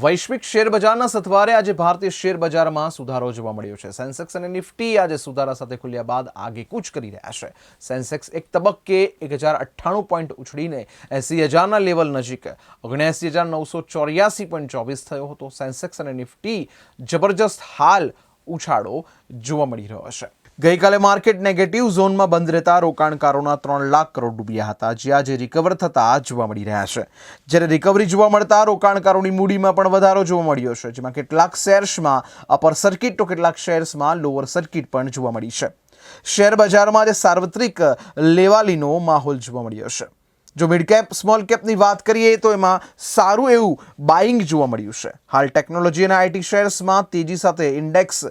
વૈશ્વિક શેરબજારના સથવારે આજે ભારતીય શેરબજારમાં સુધારો જોવા મળ્યો છે. સેન્સેક્સ અને નિફ્ટી આજે સુધારા સાથે ખુલ્યા બાદ આગેકૂચ કરી રહ્યા છે. સેન્સેક્સ એક તબક્કે એક હજાર અઠ્ઠાણું પોઈન્ટ ઉછળીને એસી હજારના લેવલ નજીક ઓગણએંસી હજાર નવસો ચોર્યાસી પોઈન્ટ ચોવીસ થયો હતો. સેન્સેક્સ અને નિફ્ટી જબરજસ્ત હાલ ઉછાળો જોવા મળી રહ્યો છે. ગઈકાલે માર્કેટ નેગેટિવ, ઝોનમાં બંધ રહેતા રોકાણકારોના ત્રણ લાખ કરોડ ડૂબ્યા હતા, જે આજે રિકવર થતા જોવા મળી રહ્યા છે. જ્યારે રિકવરી જોવા મળતા રોકાણકારોની મૂડીમાં પણ વધારો જોવા મળ્યો છે, જેમાં કેટલાક શેર્સમાં અપર સર્કિટ તો કેટલાક શેર્સમાં લોઅર સર્કિટ પણ જોવા મળી છે. શેર બજારમાં આજે સાર્વત્રિક લેવાલીનો માહોલ જોવા મળ્યો છે. જો મિડ કેપ સ્મોલ કેપની વાત કરીએ તો એમાં સારું એવું બાઇંગ જોવા મળ્યું છે. હાલ ટેકનોલોજી અને આઈટી શેર્સમાં તેજી સાથે ઇન્ડેક્સ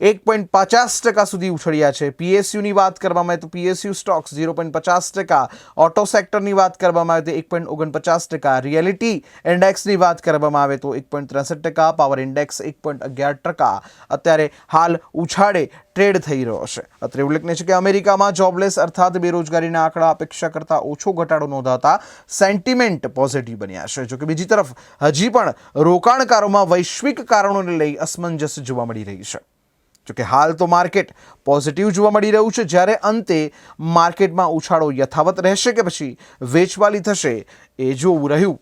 એક પોઈન્ટ પચાસ ટકા સુધી ઉછળ્યા છે. પીએસયુની વાત કરવામાં આવે તો પીએસયુ સ્ટોક્સ ઝીરો પોઈન્ટ પચાસ ટકા. ઓટો સેક્ટરની વાત કરવામાં આવે તો એક પોઈન્ટ ઓગણપચાસ ટકા. રિયાલિટી ઇન્ડેક્સની વાત કરવામાં આવે તો એક પોઈન્ટ ત્રેસઠ ટકા. પાવર ઇન્ડેક્સ એક પોઈન્ટ અગિયાર ટકા. અત્યારે હાલ ઉછાળે ટ્રેડ થઈ રહ્યો છે. અત્રે ઉલ્લેખનીય છે કે અમેરિકામાં જોબલેસ અર્થાત બેરોજગારીના આંકડા અપેક્ષા કરતાં ઓછો ઘટાડો નોંધાતા સેન્ટિમેન્ટ પોઝિટિવ બન્યા છે. જોકે બીજી તરફ હજી પણ રોકાણકારોમાં વૈશ્વિક કારણોને લઈ અસમંજસ જોવા મળી રહી છે. જોકે હાલ તો માર્કેટ પોઝિટિવ જોવા મળી રહ્યું છે. જ્યારે અંતે માર્કેટમાં ઉછાળો યથાવત રહેશે કે પછી વેચવાલી થશે એ જોવું રહ્યું.